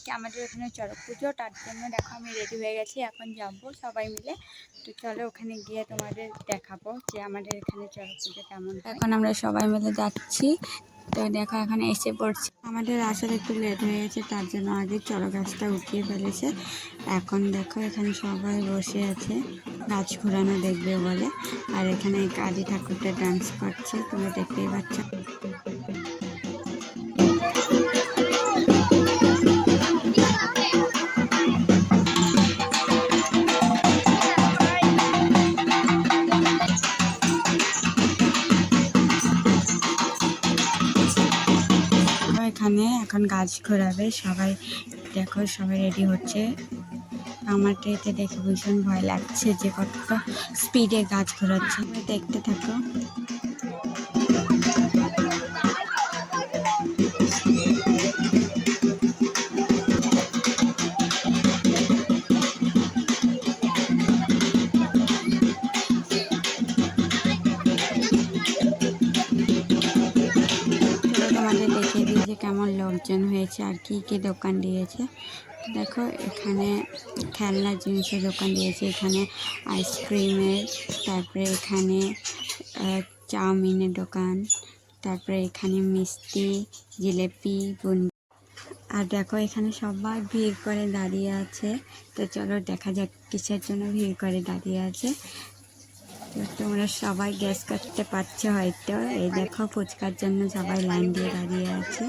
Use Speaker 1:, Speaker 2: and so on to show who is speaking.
Speaker 1: আজকে আমাদের ওখানে চড়ক পুজো তার জন্য দেখো আমি রেডি হয়ে গেছি, এখন যাব সবাই মিলে। তো চলো ওখানে গিয়ে তোমাদের দেখাবো যে আমাদের এখানে চড়ক পুজো কেমন এখন আমরা সবাই মিলে যাচ্ছি। তো দেখো, এখন এসে পড়ছি। আমাদের আসার একটু লেট হয়ে গেছে, তার জন্য আগে চড়ক গাছটা উঠিয়ে ফেলেছে। এখন দেখো, এখানে সবাই বসে আছে, গাছ ঘোরানো দেখবে বলে। আর এখানে কাজী ঠাকুরটা ডান্স করছে, তোমরা দেখতেই পাচ্ছ। এখানে, এখন গাছ ঘোরাবে, সবাই দেখো, সবাই রেডি হচ্ছে। আমার ট্রেতে দেখে ভীষণ ভয় লাগছে যে কতটা স্পিডে গাছ ঘোরাচ্ছে। দেখতে থাকো। কেমন লোকজন হয়েছে আর কি কি দোকান দিয়েছে। দেখো, এখানে খেলনার জিনিসের দোকান দিয়েছে। এখানে আইসক্রিমের, তারপরে এখানে চাউমিনের দোকান, তারপরে এখানে মিষ্টি, জিলেপি বুন্দি আর দেখো, এখানে সবাই ভিড় করে দাঁড়িয়ে আছে। তো চলো, দেখা যাক কিসের জন্য ভিড় করে দাঁড়িয়ে আছে। তো তোমরা সবাই গ্যাস করতে পারছ হয়তো। এই দেখো, ফুচকার জন্য সবাই লাইন দিয়ে দাঁড়িয়ে আছে।